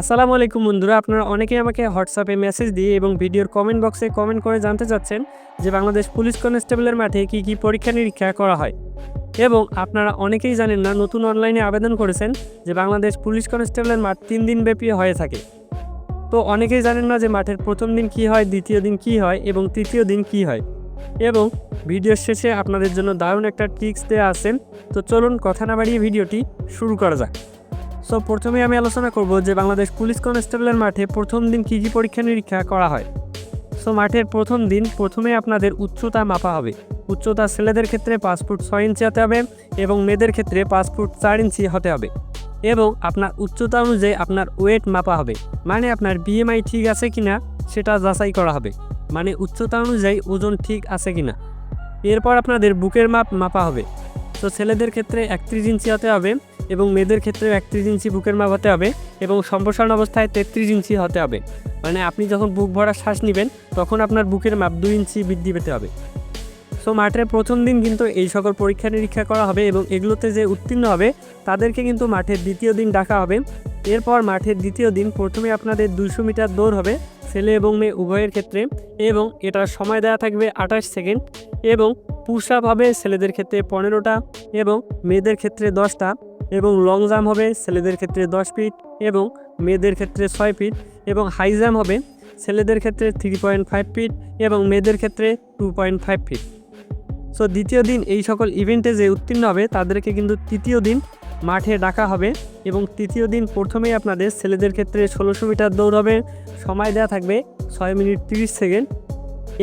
আসসালামু আলাইকুম বন্ধুরা, আপনারা অনেকেই আমাকে হোয়াটসঅ্যাপে মেসেজ দিয়ে এবং ভিডিওর কমেন্ট বক্সে কমেন্ট করে জানতে চাচ্ছেন যে বাংলাদেশ পুলিশ কনস্টেবলের মাঠে কী কী পরীক্ষা নিরীক্ষা করা হয়। এবং আপনারা অনেকেই জানেন না, নতুন অনলাইনে আবেদন করেছেন যে বাংলাদেশ পুলিশ কনস্টেবলের মাঠ তিন দিন ব্যাপী হয়ে থাকে। তো অনেকেই জানেন না যে মাঠের প্রথম দিন কী হয়, দ্বিতীয় দিন কী হয় এবং তৃতীয় দিন কী হয়। এবং ভিডিওর শেষে আপনাদের জন্য দারুণ একটা টিক্স দেওয়া আছেন তো চলুন, কথা না বাড়িয়ে ভিডিওটি শুরু করা যাক। সো প্রথমে আমি আলোচনা করব যে বাংলাদেশ পুলিশ কনস্টেবলের মাঠে প্রথম দিন কী কী পরীক্ষা নিরীক্ষা করা হয়। সো মাঠের প্রথম দিন প্রথমে আপনাদের উচ্চতা মাপা হবে। উচ্চতা ছেলেদের ক্ষেত্রে পাঁচ ফুট ছয় ইঞ্চি হতে হবে এবং মেয়েদের ক্ষেত্রে পাঁচ ফুট চার ইঞ্চি হতে হবে। এবং আপনার উচ্চতা অনুযায়ী আপনার ওয়েট মাপা হবে। মানে আপনার বিএমআই ঠিক আছে কিনা সেটা যাচাই করা হবে। মানে উচ্চতা অনুযায়ী ওজন ঠিক আছে কিনা। এরপর আপনাদের বুকের মাপ মাপা হবে। তো ছেলেদের ক্ষেত্রে একত্রিশ ইঞ্চি হতে হবে এবং মেয়েদের ক্ষেত্রে একত্রিশ ইঞ্চি বুকের মাপ হতে হবে এবং সম্প্রসারণ অবস্থায় তেত্রিশ ইঞ্চি হতে হবে। মানে আপনি যখন বুক ভরা শ্বাস নেবেন, তখন আপনার বুকের মাপ দুই ইঞ্চি বৃদ্ধি পেতে হবে। সো মাঠের প্রথম দিন কিন্তু এই সকল পরীক্ষা নিরীক্ষা করা হবে এবং এগুলোতে যে উত্তীর্ণ হবে, তাদেরকে কিন্তু মাঠের দ্বিতীয় দিন ডাকা হবে। এরপর মাঠের দ্বিতীয় দিন প্রথমে আপনাদের দুশো মিটার দৌড় হবে, ছেলে এবং মেয়ে উভয়ের ক্ষেত্রে এবং এটার সময় দেওয়া থাকবে আঠাশ সেকেন্ড এবং পুশ আপ হবে ছেলেদের ক্ষেত্রে পনেরোটা এবং মেয়েদের ক্ষেত্রে দশটা। এবং লং জাম্প হবে ছেলেদের ক্ষেত্রে দশ ফিট এবং মেয়েদের ক্ষেত্রে ছয় ফিট এবং হাই জাম্প হবে ছেলেদের ক্ষেত্রে থ্রি পয়েন্ট ফাইভ ফিট এবং মেয়েদের ক্ষেত্রে two point five feet so দ্বিতীয় দিন এই সকল ইভেন্টে যে উত্তীর্ণ হবে, তাদেরকে কিন্তু তৃতীয় দিন মাঠে ডাকা হবে এবং তৃতীয় দিন প্রথমেই আপনাদের ছেলেদের ক্ষেত্রে ষোলোশো মিটার দৌড় হবে। সময় দেওয়া থাকবে ছয় মিনিট তিরিশ সেকেন্ড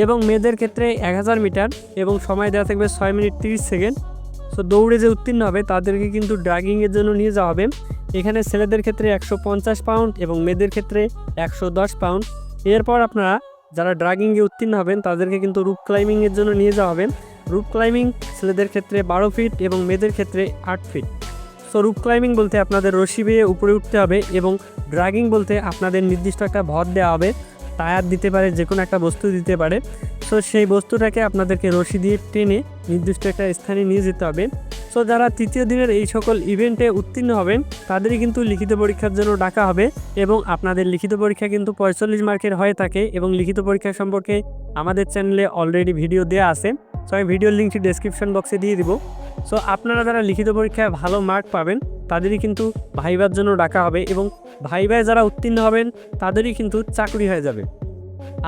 এবং মেয়েদের ক্ষেত্রে এক হাজার মিটার এবং সময় দেওয়া থাকবে ছয় মিনিট তিরিশ সেকেন্ড। সো দৌড়ে যে উত্তীর্ণ হবে, তাদেরকে কিন্তু ড্রাগিংয়ের জন্য নিয়ে যাওয়া হবে। এখানে ছেলেদের ক্ষেত্রে একশো পঞ্চাশ পাউন্ড এবং মেয়েদের ক্ষেত্রে একশো দশ পাউন্ড এরপর আপনারা যারা ড্রাগিংয়ে উত্তীর্ণ হবেন, তাদেরকে কিন্তু রুপ ক্লাইম্বিংয়ের জন্য নিয়ে যাওয়া হবে। রুপ ক্লাইম্বিং ছেলেদের ক্ষেত্রে বারো ফিট এবং মেয়েদের ক্ষেত্রে আট ফিট সো রুপ ক্লাইম্বিং বলতে আপনাদের রশি বেয়ে উপরে উঠতে হবে এবং ড্রাগিং বলতে আপনাদের নির্দিষ্ট একটা ভর দেওয়া হবে। টায়ার দিতে পারে যে কোনো একটা বস্তু দিতে পারে। সো সেই বস্তুটাকে আপনাদেরকে রশি দিয়ে টেনে নির্দিষ্ট একটা স্থানে নিয়ে যেতে হবে। সো যারা তৃতীয় দিনের এই সকল ইভেন্টে উত্তীর্ণ হবেন, তাদেরই কিন্তু লিখিত পরীক্ষার জন্য ডাকা হবে এবং আপনাদের লিখিত পরীক্ষা কিন্তু পঁয়তাল্লিশ মার্কের হয়ে থাকে এবং লিখিত পরীক্ষা সম্পর্কে আমাদের চ্যানেলে অলরেডি ভিডিও দেওয়া আছে। সো আমি ভিডিওর লিঙ্কটি ডেসক্রিপশন বক্সে দিয়ে দিব। সো আপনারা যারা লিখিত পরীক্ষায় ভালো মার্ক পাবেন, তাদেরই কিন্তু ভাইবার জন্য ডাকা হবে এবং ভাইবায় যারা উত্তীর্ণ হবেন, তাদেরই কিন্তু চাকরি হয়ে যাবে।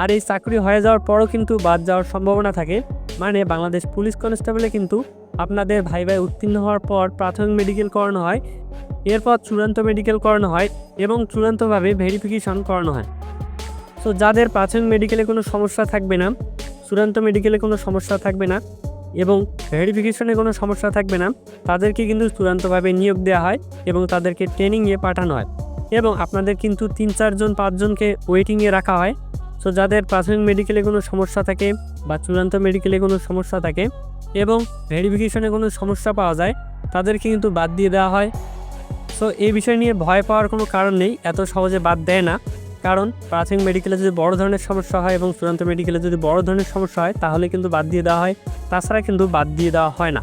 আর এই চাকরি হয়ে যাওয়ার পরও কিন্তু বাদ যাওয়ার সম্ভাবনা থাকে। মানে বাংলাদেশ পুলিশ কনস্টেবলে কিন্তু আপনাদের ভাই ভাই উত্তীর্ণ হওয়ার পর প্রাথমিক মেডিকেল করানো হয়, এরপর চূড়ান্ত মেডিকেল করানো হয় এবং চূড়ান্তভাবে ভেরিফিকেশন করানো হয়। সো যাদের প্রাথমিক মেডিকেলে কোনো সমস্যা থাকবে না, চূড়ান্ত মেডিকেলে কোনো সমস্যা থাকবে না এবং ভেরিফিকেশনে কোনো সমস্যা থাকবে না, তাদেরকে কিন্তু চূড়ান্তভাবে নিয়োগ দেওয়া হয় এবং তাদেরকে ট্রেনিংয়ে পাঠানো হয়। এবং আপনাদের কিন্তু তিন চারজন, পাঁচজনকে ওয়েটিংয়ে রাখা হয়। সো যাদের প্রাথমিক মেডিকেলে কোনো সমস্যা থাকে বা চূড়ান্ত মেডিকেলে কোনো সমস্যা থাকে এবং ভেরিফিকেশনে কোনো সমস্যা পাওয়া যায়, তাদেরকে কিন্তু বাদ দিয়ে দেওয়া হয়। সো এই বিষয় নিয়ে ভয় পাওয়ার কোনো কারণ নেই, এত সহজে বাদ দেয় না। কারণ প্রাথমিক মেডিকেলে যদি বড় ধরনের সমস্যা হয় এবং চূড়ান্ত মেডিকেলে যদি বড় ধরনের সমস্যা হয়, তাহলে কিন্তু বাদ দিয়ে দেওয়া হয়। তাছাড়া কিন্তু বাদ দিয়ে দেওয়া হয় না।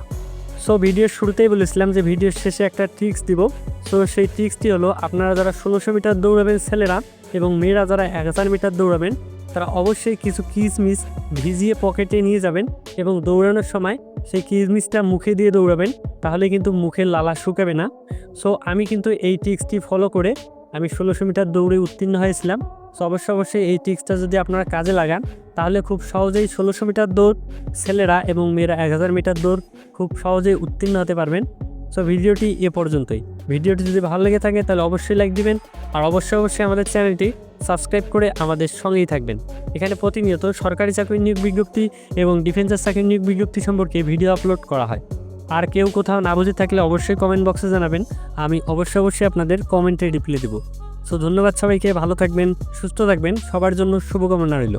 সো ভিডিওর শুরুতেই বলেছিলাম যে ভিডিওর শেষে একটা ট্রিক্স দিব। সো সেই ট্রিক্সটি হলো, আপনারা যারা ষোলোশো মিটার দৌড়াবেন ছেলেরা এবং মেয়েরা যারা এক হাজার মিটার দৌড়াবেন, তারা অবশ্যই কিছু কিসমিস ভিজিয়ে পকেটে নিয়ে যাবেন এবং দৌড়ানোর সময় সেই কিসমিসটা মুখে দিয়ে দৌড়াবেন, তাহলে কিন্তু মুখের লালা শুকাবে না। সো আমি কিন্তু এই টিক্সটি ফলো করে আমি ষোলোশো মিটার দৌড়ে উত্তীর্ণ হয়েছিলাম। সো অবশ্যই অবশ্যই এই ট্রিক্সটা যদি আপনারা কাজে লাগান, তাহলে খুব সহজেই ষোলোশো মিটার দৌড় ছেলেরা এবং মেয়েরা এক হাজার মিটার দৌড় খুব সহজেই উত্তীর্ণ হতে পারবেন। সো ভিডিওটি এ পর্যন্তই। ভিডিওটি যদি ভালো লেগে থাকে, তাহলে অবশ্যই লাইক দিবেন। আর অবশ্যই অবশ্যই আমাদের চ্যানেলটি সাবস্ক্রাইব করে আমাদের সঙ্গেই থাকবেন। এখানে প্রতিনিয়ত সরকারি চাকরির নিয়োগ বিজ্ঞপ্তি এবং ডিফেন্সের চাকরির নিয়োগ বিজ্ঞপ্তি সম্পর্কে ভিডিও আপলোড করা হয়। আর কেউ কোথাও না বুঝে থাকলে অবশ্যই কমেন্ট বক্সে জানাবেন। আমি অবশ্যই অবশ্যই আপনাদের কমেন্টে রিপ্লাই দেবো। সো ধন্যবাদ সবাইকে। ভালো থাকবেন, সুস্থ থাকবেন। সবার জন্য শুভকামনা রইল।